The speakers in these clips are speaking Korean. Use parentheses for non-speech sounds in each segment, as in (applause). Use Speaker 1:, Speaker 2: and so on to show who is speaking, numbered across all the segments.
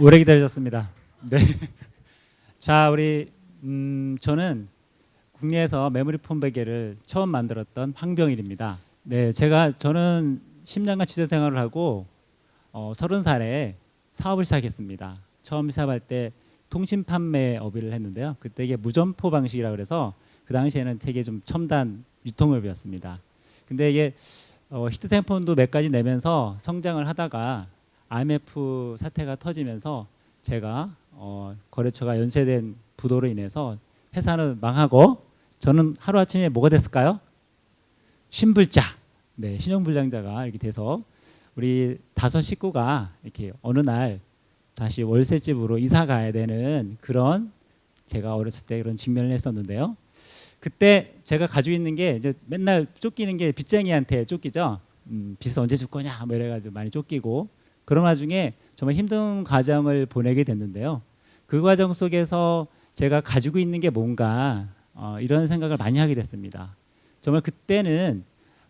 Speaker 1: 오래 기다리셨습니다. 네. (laughs) 자, 우리 음, 저는 국내에서 메모리 폼 베개를 처음 만들었던 황병일입니다. 네, 제가 저는 10년간 취재 생활을 하고 어, 30살에 사업을 시작했습니다. 처음 시작할 때 통신 판매 업을 했는데요. 그때 이게 무점포 방식이라 그래서 그 당시에는 되게 좀 첨단 유통업이었습니다. 근데 이게 어, 히트템폰도 몇 가지 내면서 성장을 하다가 IMF 사태가 터지면서 제가 어, 거래처가 연쇄된 부도로 인해서 회사는 망하고 저는 하루 아침에 뭐가 됐을까요? 신불자, 네 신용불량자가 이렇게 돼서 우리 다섯 식구가 이렇게 어느 날 다시 월세집으로 이사 가야 되는 그런 제가 어렸을 때 그런 직면을 했었는데요. 그때 제가 가지고 있는 게 이제 맨날 쫓기는 게 빚쟁이한테 쫓기죠. 음, 빚을 언제 줄 거냐 뭐 이래가지고 많이 쫓기고 그런 와중에 정말 힘든 과정을 보내게 됐는데요. 그 과정 속에서 제가 가지고 있는 게 뭔가 어, 이런 생각을 많이 하게 됐습니다. 정말 그때는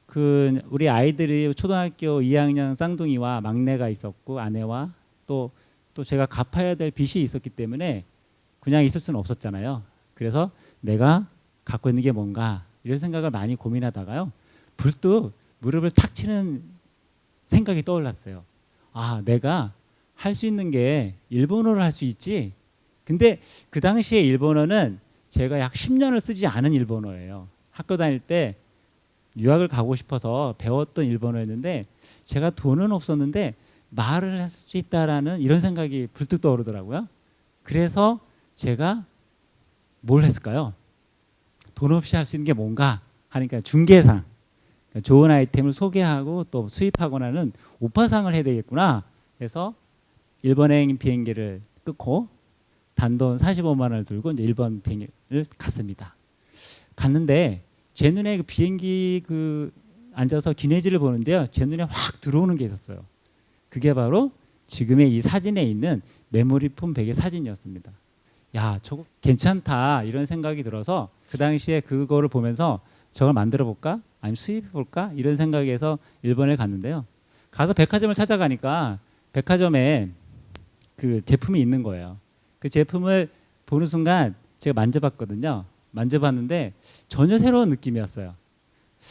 Speaker 1: 그 우리 아이들이 초등학교 2학년 쌍둥이와 막내가 있었고 아내와 또 또 제가 갚아야 될 빚이 있었기 때문에 그냥 있을 수는 없었잖아요. 그래서 내가 갖고 있는 게 뭔가 이런 생각을 많이 고민하다가요. 불뚝 무릎을 탁 치는 생각이 떠올랐어요. 아, 내가 할 수 있는 게 일본어를 할 수 있지. 근데 그 당시에 일본어는 제가 약 10년을 쓰지 않은 일본어예요. 학교 다닐 때 유학을 가고 싶어서 배웠던 일본어였는데 제가 돈은 없었는데 말을 할 수 있다라는 이런 생각이 불뚝 떠오르더라고요. 그래서 제가 뭘 했을까요? 돈 없이 할 수 있는 게 뭔가 하니까 중개상 좋은 아이템을 소개하고 또 수입하거나는 오파상을 해야 되겠구나 해서 일본행 비행기를 끊고 단돈 45만 원을 들고 이제 일본 비행기를 갔습니다. 갔는데 제 눈에 그 비행기 그 앉아서 기내지를 보는데요. 제 눈에 확 들어오는 게 있었어요. 그게 바로 지금의 이 사진에 있는 메모리 폼 베개 사진이었습니다. 야, 저거 괜찮다 이런 생각이 들어서 그 당시에 그거를 보면서 저걸 만들어 볼까? 아니면 수입해 볼까? 이런 생각에서 일본에 갔는데요. 가서 백화점을 찾아가니까 백화점에 그 제품이 있는 거예요. 그 제품을 보는 순간 제가 만져봤거든요. 만져봤는데 전혀 새로운 느낌이었어요.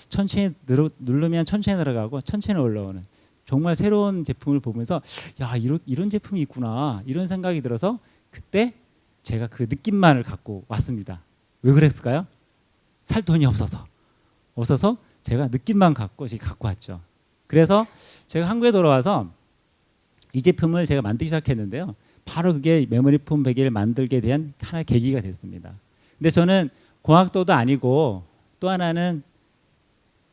Speaker 1: 천천히 누르, 누르면 천천히 들어가고 천천히 올라오는 정말 새로운 제품을 보면서 야 이런 이런 제품이 있구나 이런 생각이 들어서 그때 제가 그 느낌만을 갖고 왔습니다. 왜 그랬을까요? 살 돈이 없어서 없어서 제가 느낌만 갖고 지금 갖고 왔죠. 그래서 제가 한국에 돌아와서 이 제품을 제가 만들기 시작했는데요. 바로 그게 메모리 폼 베개를 만들게 대한 하나의 계기가 됐습니다. 근데 저는 공학도도 아니고 또 하나는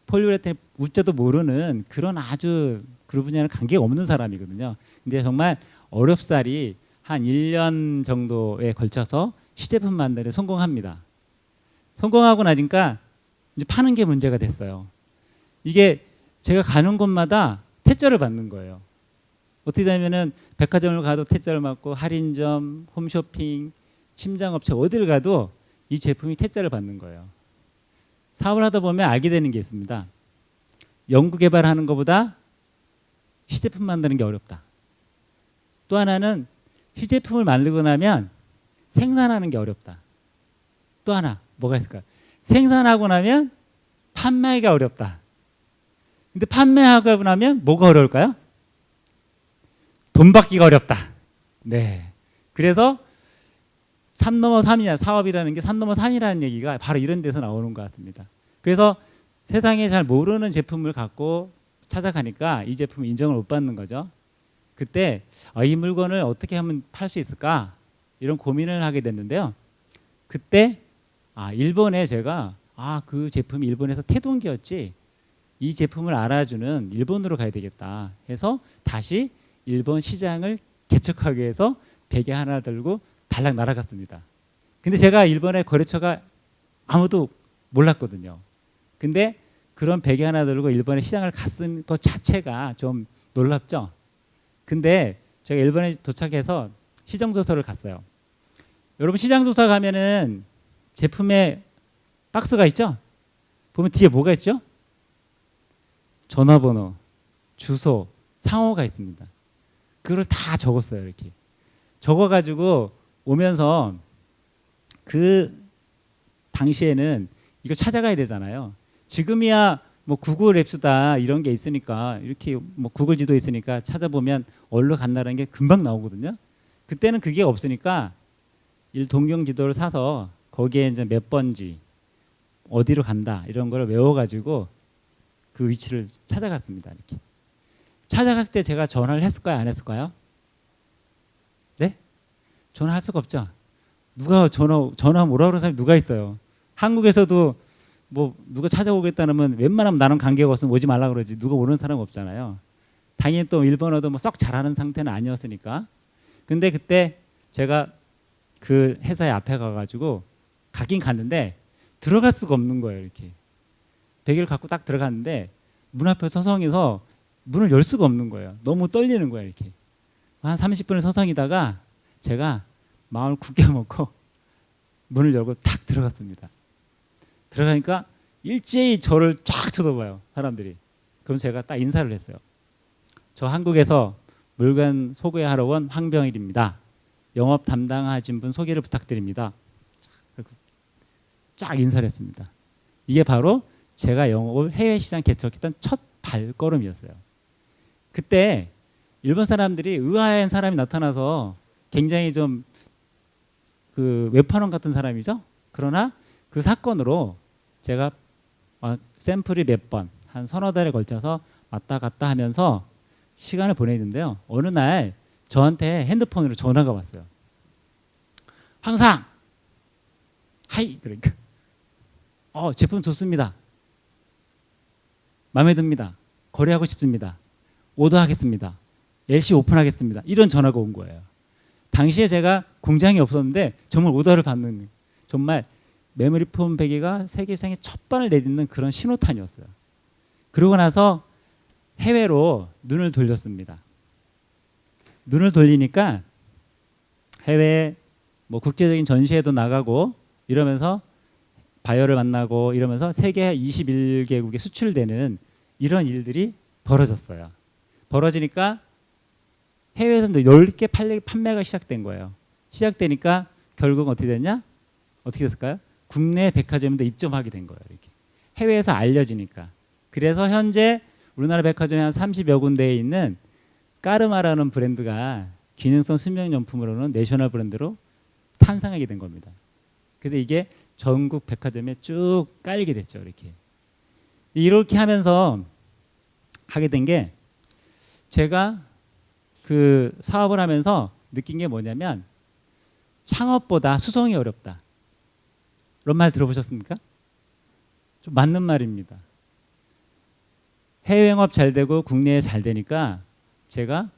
Speaker 1: 폴리우레탄 우자도 모르는 그런 아주 그 분야는 관계가 없는 사람이거든요. 근데 정말 어렵사리 한 1년 정도에 걸쳐서 시제품 만드는 성공합니다. 성공하고 나니까 이제 파는 게 문제가 됐어요. 이게 제가 가는 곳마다 퇴짜를 받는 거예요. 어떻게 되면은 백화점을 가도 퇴짜를 받고 할인점, 홈쇼핑, 심장업체 어디를 가도 이 제품이 퇴짜를 받는 거예요. 사업을 하다 보면 알게 되는 게 있습니다. 연구 개발하는 것보다 시제품 만드는 게 어렵다. 또 하나는 시제품을 만들고 나면 생산하는 게 어렵다. 또 하나 뭐가 있을까? 생산하고 나면 판매하기가 어렵다. 근데 판매하고 나면 뭐가 어려울까요? 돈 받기가 어렵다. 네. 그래서 산 넘어 삼이냐 사업이라는 게산 넘어 산이라는 얘기가 바로 이런 데서 나오는 것 같습니다. 그래서 세상에 잘 모르는 제품을 갖고 찾아가니까 이 제품 인정을 못 받는 거죠. 그때 아, 이 물건을 어떻게 하면 팔 수 있을까 이런 고민을 하게 됐는데요. 그때 아 일본에 제가 아 그 제품이 일본에서 태동기였지 이 제품을 알아주는 일본으로 가야 되겠다 해서 다시 일본 시장을 개척하기 위해서 베개 하나 들고 달랑 날아갔습니다. 근데 제가 일본의 거래처가 아무도 몰랐거든요. 근데 그런 베개 하나 들고 일본의 시장을 갔은 것 자체가 좀 놀랍죠. 근데 제가 일본에 도착해서 시장조사를 갔어요. 여러분 시장조사 가면은 제품에 박스가 있죠? 보면 뒤에 뭐가 있죠? 전화번호, 주소, 상호가 있습니다. 그걸 다 적었어요, 이렇게. 적어가지고 오면서 그 당시에는 이거 찾아가야 되잖아요. 지금이야 뭐 구글 앱스다 이런 게 있으니까 이렇게 뭐 구글 지도 있으니까 찾아보면 어디로 간다는 게 금방 나오거든요. 그때는 그게 없으니까 일 동경 지도를 사서 거기에 이제 몇 번지 어디로 간다 이런 걸 외워가지고 그 위치를 찾아갔습니다. 이렇게 찾아갔을 때 제가 전화를 했을까요, 안 했을까요? 네? 전화할 수가 없죠. 누가 전화 전화 뭐라 그러는 사람이 누가 있어요? 한국에서도 뭐 누가 찾아오겠다면 웬만하면 나랑 관계가 없으면 오지 말라 그러지 누가 오는 사람 없잖아요. 당연히 또 일본어도 뭐 썩 잘하는 상태는 아니었으니까. 근데 그때 제가 그 회사의 앞에 가가지고 가긴 갔는데 들어갈 수가 없는 거예요 이렇게. 베개를 갖고 딱 들어갔는데 문 앞에 서성해서 문을 열 수가 없는 거예요. 너무 떨리는 거예요 이렇게. 한 30분을 서성이다가 제가 마음을 굳게 먹고 문을 열고 탁 들어갔습니다. 들어가니까 일제히 저를 쫙 쳐다봐요 사람들이. 그럼 제가 딱 인사를 했어요. 저 한국에서 물건 소개하러 온 황병일입니다. 영업 담당하신 분 소개를 부탁드립니다. 쫙 인사를 했습니다. 이게 바로 제가 영업을 해외 시장 개척했던 첫 발걸음이었어요. 그때 일본 사람들이 의아한 사람이 나타나서 굉장히 좀 그 외판원 같은 사람이죠. 그러나 그 사건으로 제가 어, 샘플이 몇 번 한 서너 달에 걸쳐서 왔다 갔다 하면서 시간을 보내는데요. 어느 날 저한테 핸드폰으로 전화가 왔어요. 항상 하이 그러니까 어 제품 좋습니다. 마음에 듭니다. 거래하고 싶습니다. 오더하겠습니다. LC 오픈하겠습니다. 이런 전화가 온 거예요. 당시에 제가 공장이 없었는데 정말 오더를 받는 정말 메모리 폼 베개가 세계상에 첫 발을 내딛는 그런 신호탄이었어요. 그러고 나서 해외로 눈을 돌렸습니다. 눈을 돌리니까 해외 뭐 국제적인 전시회도 나가고 이러면서 바이어를 만나고 이러면서 세계 21개국에 수출되는 이런 일들이 벌어졌어요. 벌어지니까 해외에서도 10개 판매, 판매가 시작된 거예요. 시작되니까 결국 어떻게 됐냐? 어떻게 됐을까요? 국내 백화점인데 입점하게 된 거예요. 이렇게. 해외에서 알려지니까. 그래서 현재 우리나라 백화점에 한 30여 군데에 있는 까르마라는 브랜드가 기능성 수면용품으로는 내셔널 브랜드로 탄생하게 된 겁니다. 그래서 이게 전국 백화점에 쭉 깔리게 됐죠. 이렇게 이렇게 하면서 하게 된 게 제가 그 사업을 하면서 느낀 게 뭐냐면 창업보다 수성이 어렵다. 그런 말 들어보셨습니까? 좀 맞는 말입니다. 해외 영업 잘 되고 국내에 잘 되니까 제가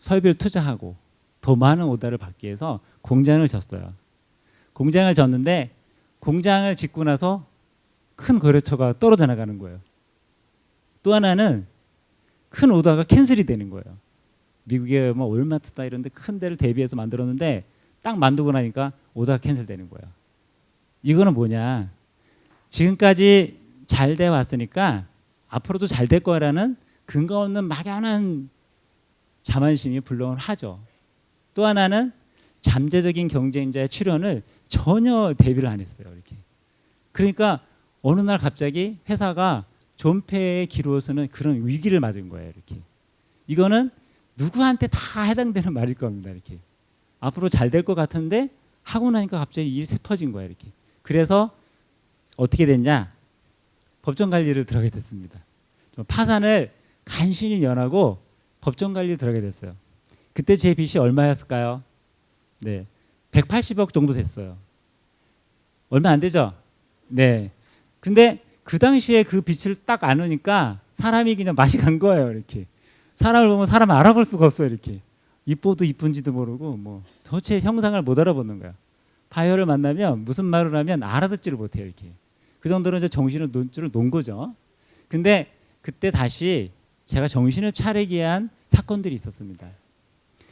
Speaker 1: 설비를 투자하고 더 많은 오더를 받기 위해서 공장을 졌어요. 공장을 졌는데 공장을 짓고 나서 큰 거래처가 떨어져 나가는 거예요. 또 하나는 큰 오더가 캔슬이 되는 거예요. 미국의 뭐 올마트다 이런 데 큰 데를 대비해서 만들었는데 딱 만들고 나니까 오더가 캔슬되는 거예요. 이거는 뭐냐? 지금까지 잘 돼 왔으니까 앞으로도 잘 될 거라는 근거 없는 막연한 자만심이 불러온 하죠. 또 하나는 잠재적인 경쟁자의 출현을 전혀 대비를 안 했어요. 이렇게. 그러니까 어느 날 갑자기 회사가 존폐의 기로서는 그런 위기를 맞은 거예요. 이렇게. 이거는 누구한테 다 해당되는 말일 겁니다. 이렇게. 앞으로 잘 될 것 같은데 하고 나니까 갑자기 일이 터진 거예요. 이렇게. 그래서 어떻게 됐냐? 법정 관리를 들어가게 됐습니다. 좀 파산을 간신히 면하고 법정 관리 들어가게 됐어요. 그때 제 빚이 얼마였을까요? 네. 180억 정도 됐어요. 얼마 안 되죠? 네. 근데 그 당시에 그 빚을 딱 안으니까 사람이 그냥 맛이 간 거예요, 이렇게. 사람을 보면 사람을 알아볼 수가 없어요, 이렇게. 이뻐도 이쁜지도 모르고 뭐 도대체 형상을 못 알아보는 거야. 바이어를 만나면 무슨 말을 하면 알아듣지를 못해요, 이렇게. 그 정도로 이제 정신을 놓은 줄을 놓은 거죠. 근데 그때 다시 제가 정신을 차리기 위한 사건들이 있었습니다.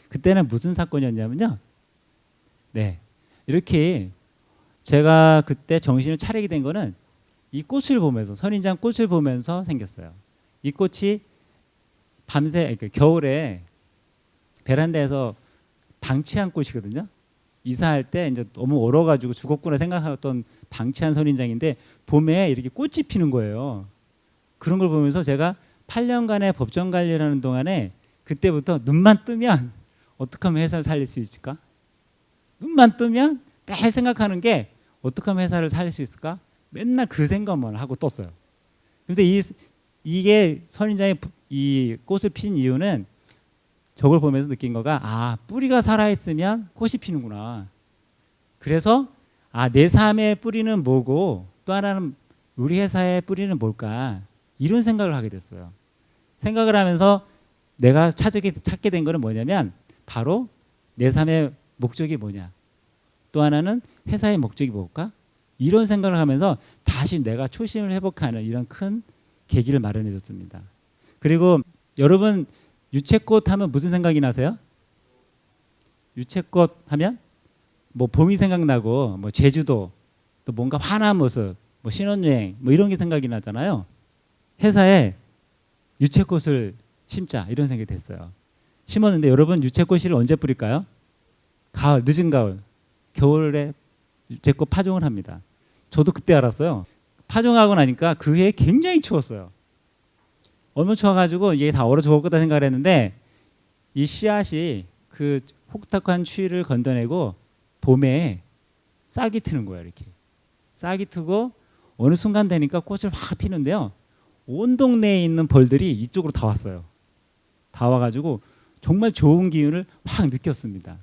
Speaker 1: 그때는 무슨 사건이었냐면요. 네. 이렇게 제가 그때 정신을 차리게 된 거는 이 꽃을 보면서 선인장 꽃을 보면서 생겼어요. 이 꽃이 밤새 그러니까 겨울에 베란다에서 방치한 꽃이거든요. 이사할 때 이제 너무 얼어가지고 죽었구나 생각하던 방치한 선인장인데 봄에 이렇게 꽃이 피는 거예요. 그런 걸 보면서 제가 8년간의 법정 관리를 하는 동안에 그때부터 눈만 뜨면 어떻게 하면 회사를 살릴 수 있을까? 눈만 뜨면 매일 생각하는 게 어떻게 하면 회사를 살릴 수 있을까? 맨날 그 생각만 하고 떴어요. 근데 이 이게 선인장이 부- 이 꽃을 핀 이유는 저걸 보면서 느낀 거가 아 뿌리가 살아 있으면 꽃이 피는구나. 그래서 아 내 삶의 뿌리는 뭐고 또 하나는 우리 회사의 뿌리는 뭘까 이런 생각을 하게 됐어요. 생각을 하면서 내가 찾게 된 거는 뭐냐면 바로 내 삶의 목적이 뭐냐. 또 하나는 회사의 목적이 뭘까? 이런 생각을 하면서 다시 내가 초심을 회복하는 이런 큰 계기를 마련해 줬습니다. 그리고 여러분 유채꽃 하면 무슨 생각이 나세요? 유채꽃 하면 뭐 봄이 생각나고 뭐 제주도 또 뭔가 환한 모습 뭐 신혼여행 뭐 이런 게 생각이 나잖아요. 회사에 유채꽃을 심자 이런 생각이 됐어요. 심었는데 여러분 유채꽃을 언제 뿌릴까요? 가을 늦은 가을 겨울에 유채꽃 파종을 합니다. 저도 그때 알았어요. 파종하고 나니까 그 해에 굉장히 추웠어요. 얼마 추워가지고 이게 다 얼어 죽을 거다 생각을 했는데 이 씨앗이 그 혹독한 추위를 건져내고 봄에 싹이 트는 거예요 이렇게 싹이 트고 어느 순간 되니까 꽃을 확 피는데요 온 동네에 있는 벌들이 이쪽으로 다 왔어요 다 와가지고 정말 좋은 기운을 확 느꼈습니다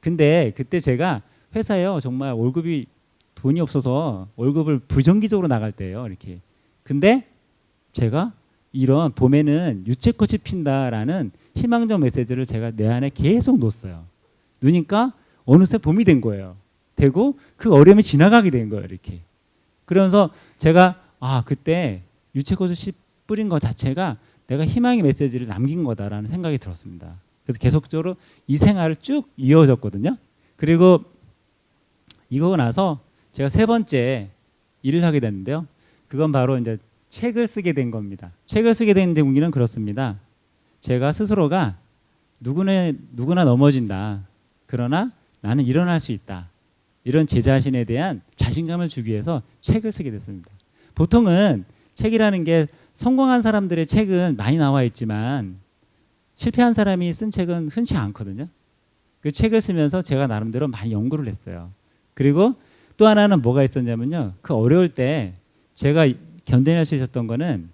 Speaker 1: 근데 그때 제가 회사에요 정말 월급이 돈이 없어서 월급을 부정기적으로 나갈 때예요 이렇게 근데 제가 이런 봄에는 유채꽃이 핀다라는 희망적 메시지를 제가 내 안에 계속 놓았어요. 놓으니까 어느새 봄이 된 거예요. 되고 그 어려움이 지나가게 된 거예요. 이렇게. 그러면서 제가 아 그때 유채꽃을 씨 뿌린 것 자체가 내가 희망의 메시지를 남긴 거다라는 생각이 들었습니다. 그래서 계속적으로 이 생활을 쭉 이어졌거든요. 그리고 이거고 나서 제가 세 번째 일을 하게 됐는데요. 그건 바로 이제 책을 쓰게 된 겁니다. 책을 쓰게 된 동기는 그렇습니다. 제가 스스로가 누구나 누구나 넘어진다. 그러나 나는 일어날 수 있다. 이런 제 자신에 대한 자신감을 주기 위해서 책을 쓰게 됐습니다. 보통은 책이라는 게 성공한 사람들의 책은 많이 나와 있지만 실패한 사람이 쓴 책은 흔치 않거든요. 그 책을 쓰면서 제가 나름대로 많이 연구를 했어요. 그리고 또 하나는 뭐가 있었냐면요. 그 어려울 때 제가 견뎌낼 수 있었던 거는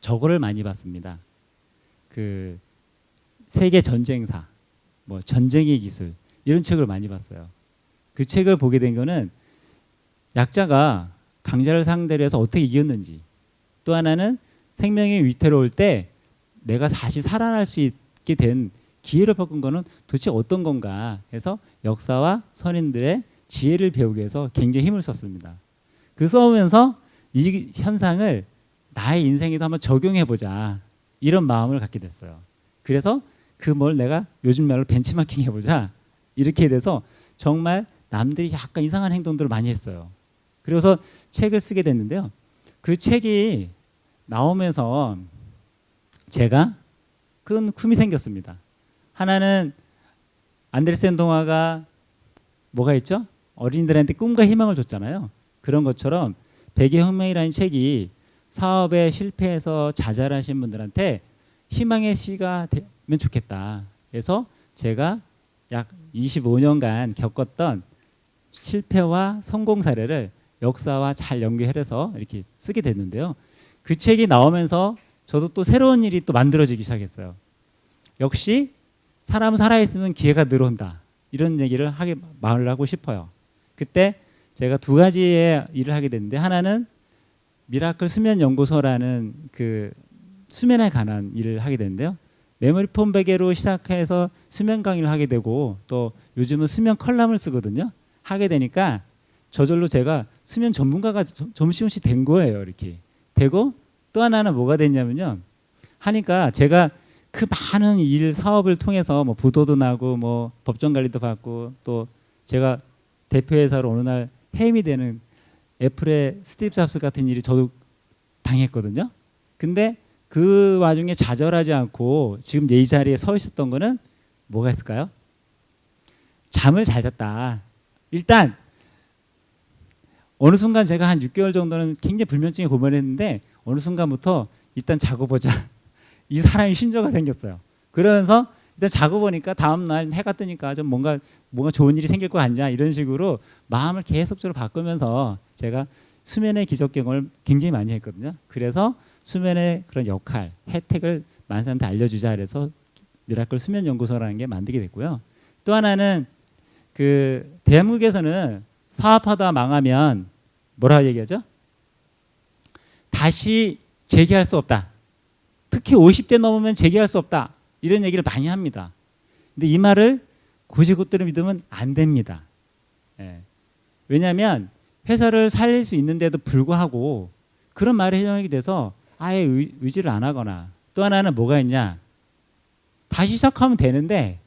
Speaker 1: 저거를 많이 봤습니다. 그 세계 전쟁사, 뭐 전쟁의 기술 이런 책을 많이 봤어요. 그 책을 보게 된 거는 약자가 강자를 상대로 해서 어떻게 이겼는지 또 하나는 생명이 위태로울 때 내가 다시 살아날 수 있게 된 기회를 바꾼 거는 도대체 어떤 건가 해서 역사와 선인들의 지혜를 배우기 위해서 굉장히 힘을 썼습니다. 그 써오면서 이 현상을 나의 인생에도 한번 적용해 보자 이런 마음을 갖게 됐어요. 그래서 그 뭘 내가 요즘 말로 벤치마킹 해보자 이렇게 돼서 정말 남들이 약간 이상한 행동들을 많이 했어요. 그래서 책을 쓰게 됐는데요. 그 책이 나오면서 제가 큰 꿈이 생겼습니다. 하나는 안데르센 동화가 뭐가 있죠? 어린이들한테 꿈과 희망을 줬잖아요. 그런 것처럼 백의혁명이라는 책이 사업에 실패해서 자잘하신 분들한테 희망의 시가 되면 좋겠다. 그래서 제가 약 25년간 겪었던 실패와 성공 사례를 역사와 잘 연결해서 이렇게 쓰게 됐는데요. 그 책이 나오면서 저도 또 새로운 일이 또 만들어지기 시작했어요. 역시 사람 살아 있으면 기회가 늘어온다. 이런 얘기를 하게 말을 하고 싶어요. 그때 제가 두 가지의 일을 하게 됐는데 하나는 미라클 수면 연구소라는 그 수면에 관한 일을 하게 됐는데요. 메모리 폼 베개로 시작해서 수면 강의를 하게 되고 또 요즘은 수면 컬럼을 쓰거든요. 하게 되니까 저절로 제가 수면 전문가가 점- 점심시 된 거예요. 이렇게 되고 또 하나는 뭐가 됐냐면요. 하니까 제가 그 많은 일 사업을 통해서 뭐 부도도 나고 뭐 법정 관리도 받고 또 제가 대표회사로 어느 날 해임이 되는 애플의 스티브 잡스 같은 일이 저도 당했거든요. 근데 그 와중에 좌절하지 않고 지금 이 자리에 서 있었던 거는 뭐가 있을까요? 잠을 잘 잤다. 일단 어느 순간 제가 한 6개월 정도는 굉장히 불면증에 고민했는데 어느 순간부터 일단 자고 보자. 이 사람이 신조가 생겼어요. 그러면서 일단 자고 보니까 다음 날 해가 뜨니까 좀 뭔가 뭔가 좋은 일이 생길 것 같냐 이런 식으로 마음을 계속적으로 바꾸면서 제가 수면의 기적 경험을 굉장히 많이 했거든요. 그래서 수면의 그런 역할, 혜택을 많은 사람한테 알려주자 그래서 미라클 수면 연구소라는 게 만들게 됐고요. 또 하나는 그 대한민국에서는 사업하다 망하면 뭐라 얘기하죠? 다시 재기할 수 없다. 특히 50대 넘으면 재기할 수 없다. 이런 얘기를 많이 합니다. 근데 이 말을 고지고대로 믿으면 안 됩니다. 예. 왜냐하면 회사를 살릴 수 있는데도 불구하고 그런 말이 해명이 돼서 아예 의, 의지를 안 하거나 또 하나는 뭐가 있냐 다시 시작하면 되는데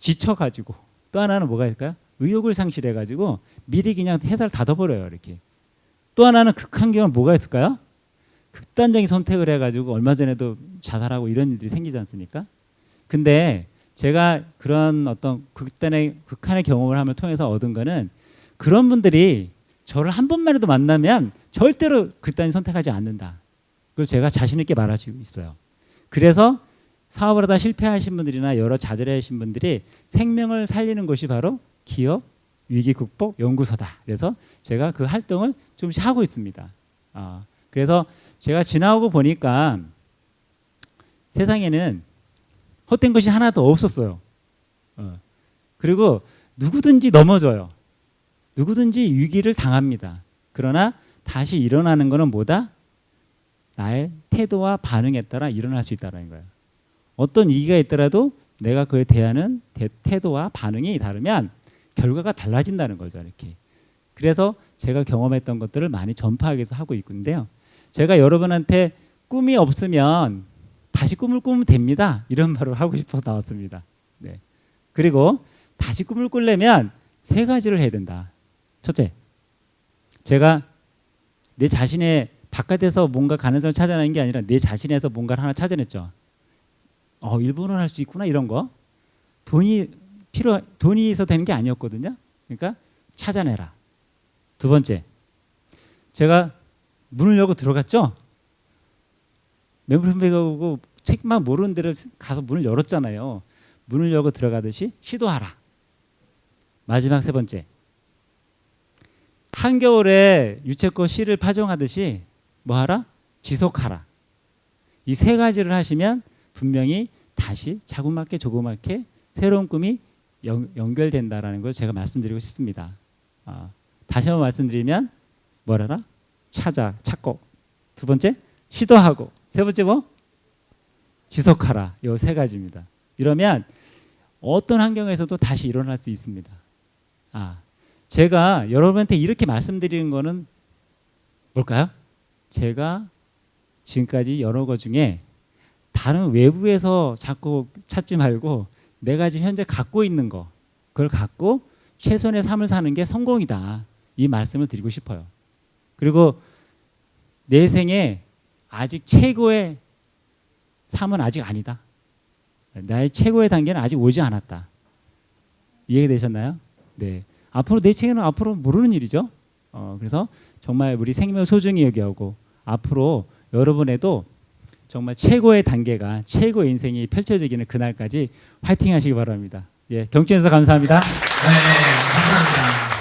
Speaker 1: 지쳐가지고 또 하나는 뭐가 있을까요? 의욕을 상실해가지고 미리 그냥 회사를 닫아버려요 이렇게 또 하나는 극한 경우는 뭐가 있을까요? 극단적인 선택을 해가지고 얼마 전에도 자살하고 이런 일들이 생기지 않습니까? 근데 제가 그런 어떤 극단의 극한의 경험을 함을 통해서 얻은 거는 그런 분들이 저를 한 번만이라도 만나면 절대로 극단히 선택하지 않는다. 그걸 제가 자신 있게 말하고 있어요. 그래서 사업을 하다 실패하신 분들이나 여러 좌절하신 분들이 생명을 살리는 곳이 바로 기업 위기 극복 연구소다. 그래서 제가 그 활동을 좀씩 하고 있습니다. 아, 그래서 제가 지나오고 보니까 세상에는 헛된 것이 하나도 없었어요. 어. 그리고 누구든지 넘어져요. 누구든지 위기를 당합니다. 그러나 다시 일어나는 것은 뭐다? 나의 태도와 반응에 따라 일어날 수 있다는 거예요. 어떤 위기가 있더라도 내가 그에 대하는 대- 태도와 반응이 다르면 결과가 달라진다는 거죠. 이렇게. 그래서 제가 경험했던 것들을 많이 전파하기 위해서 하고 있는데요. 제가 여러분한테 꿈이 없으면 다시 꿈을 꾸면 됩니다. 이런 말을 하고 싶어서 나왔습니다. 네. 그리고 다시 꿈을 꾸려면 세 가지를 해야 된다. 첫째, 제가 내 자신의 바깥에서 뭔가 가능성을 찾아내는 게 아니라 내 자신에서 뭔가를 하나 찾아냈죠. 어, 일본어를 할 수 있구나 이런 거. 돈이 필요 돈이 있어 되는 게 아니었거든요. 그러니까 찾아내라. 두 번째, 제가 문을 열고 들어갔죠. 매물분배하고 책만 모르는 데를 가서 문을 열었잖아요. 문을 열고 들어가듯이 시도하라. 마지막 세 번째, 한겨울에 유채꽃 씨를 파종하듯이 뭐하라? 지속하라. 이 세 가지를 하시면 분명히 다시 자그맣게 조그맣게 새로운 꿈이 연, 연결된다라는 걸 제가 말씀드리고 싶습니다. 아, 다시 한번 말씀드리면 뭐라라? 찾아, 찾고 두 번째 시도하고 세 번째 뭐? 지속하라. 요 세 가지입니다. 이러면 어떤 환경에서도 다시 일어날 수 있습니다. 아, 제가 여러분한테 이렇게 말씀드리는 거는 뭘까요? 제가 지금까지 여러 것 중에 다른 외부에서 자꾸 찾지 말고 내가 지금 현재 갖고 있는 거 그걸 갖고 최선의 삶을 사는 게 성공이다. 이 말씀을 드리고 싶어요. 그리고 내 생에 아직 최고의 삶은 아직 아니다. 나의 최고의 단계는 아직 오지 않았다. 이해되셨나요? 네. 앞으로 내 책에는 앞으로 모르는 일이죠. 어, 그래서 정말 우리 생명을 소중히 여기하고 앞으로 여러분에도 정말 최고의 단계가 최고의 인생이 펼쳐지기는 그날까지 화이팅 하시기 바랍니다. 예, 경주에서 감사합니다.
Speaker 2: 네, 감사합니다.